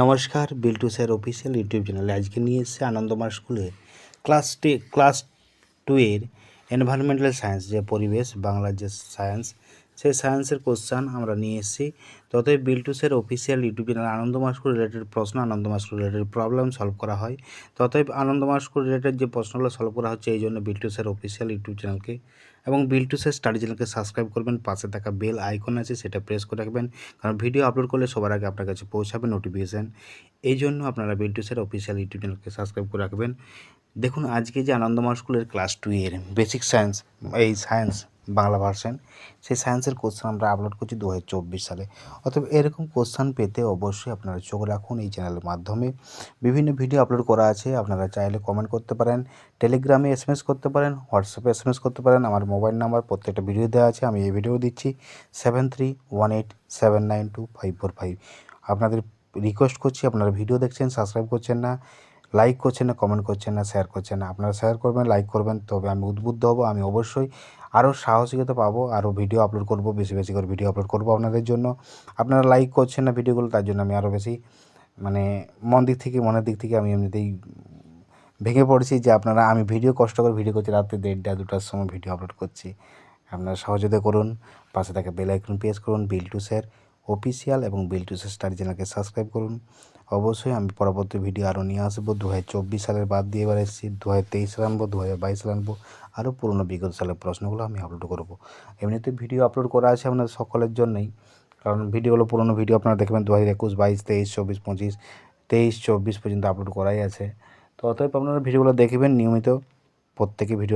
নমস্কার Biltu sir official YouTube চ্যানেলে আজকে নিয়ে এসেছে আনন্দমার স্কুলে ক্লাস টে, ক্লাস টুয়ের এনভায়রনমেন্টাল সায়েন্স যে পরিবেশ, বাংলার যে সায়েন্স সেই সায়েন্সের কোশ্চান আমরা নিয়ে এসেছি। ততই Biltu sir official YouTube channel Anandamar school related প্রশ্ন Anandamar school related problem solve করা হয়। ততই আনন্দমার স্কুল রিলেটেড যে প্রশ্নগুলো সলভ করা হচ্ছে, এই জন্য বিল্টু স্যার অফিসিয়াল ইউটিউব চ্যানেলকে এবং বিল্টু স্যার স্টাডি চ্যানেলকে সাবস্ক্রাইব করবেন। পাশে থাকা বেল আইকন আছে, সেটা প্রেস করে রাখবেন। কারণ ভিডিও আপলোড করলে সবার আগে আপনার কাছে পৌঁছাবে নোটিফিকেশান এই জন্য আপনারা বিল্টু স্যার অফিসিয়াল ইউটিউব চ্যানেলকে সাবস্ক্রাইব করে রাখবেন। দেখুন, আজকে যে আনন্দমার স্কুলের ক্লাস টু এর বেসিক সায়েন্স এই সায়েন্স বাংলা ভার্সন সেই সায়েন্সের কোশ্চেন আমরা আপলোড করছি দু হাজার চব্বিশ সালে। অতএব এরকম কোশ্চেন পেতে অবশ্যই আপনারা চোখ রাখুন এই চ্যানেলের মাধ্যমে। বিভিন্ন ভিডিও আপলোড করা আছে, আপনারা চাইলে কমেন্ট করতে পারেন টেলিগ্রামে এসএমএস করতে পারেন হোয়াটসঅ্যাপে এসএমএস করতে পারেন, আমার মোবাইল নাম্বার প্রত্যেকটা ভিডিও দেওয়া আছে, আমি এই ভিডিও দিচ্ছি seven three one eight seven nine two five four five আপনাদের রিকোয়েস্ট করছি, আপনারা ভিডিও দেখছেন সাবস্ক্রাইব করছেন না লাইক করছেন না কমেন্ট করছেন না শেয়ার করছেন না। আপনারা শেয়ার করবেন লাইক করবেন, তবে আমি উদ্বুদ্ধ হব, আমি অবশ্যই আরও সাহসিকতা পাবো আরও ভিডিও আপলোড করব, বেশি বেশি করে ভিডিও আপলোড করব আপনাদের জন্য। আপনারা লাইক করছেন না ভিডিওগুলো তার জন্য আমি আরও বেশি মানে মন দিক থেকে, মনের দিক থেকে আমি এমনিতেই ভেঙে পড়েছি যে আপনারা, আমি ভিডিও কষ্ট করে ভিডিও করছি রাতে দেড়টা দুটার সময় ভিডিও আপলোড করছি। আপনারা সহযোগিতা করুন, পাশে থাকে বেল আইকন প্রেস করুন বিল টু স্যার অফিসিয়াল এবং বিল টু স্যার স্টাডি চ্যানেলকে সাবস্ক্রাইব করুন। অবশ্যই আমি পরবর্তী ভিডিও আরও নিয়ে আসব। দু হাজার চব্বিশ সালের বাদ দিয়ে এবার এসেছি। দু হাজার তেইশ সালে আনব দু হাজার বাইশ সালে আনব আরও পুরনো বিগত সালের প্রশ্নগুলো আমি আপলোড করব। এমনিতে ভিডিও আপলোড করা আছে আপনাদের সকলের জন্যই। কারণ ভিডিওগুলো পুরনো ভিডিও আপনারা দেখবেন দু হাজার একুশ, বাইশ, তেইশ, চব্বিশ, পঁচিশ, তেইশ, চব্বিশ পর্যন্ত আপলোড করাই আছে। তো অতএব আপনারা ভিডিওগুলো দেখবেন নিয়মিত। প্রত্যেকে ভিডিও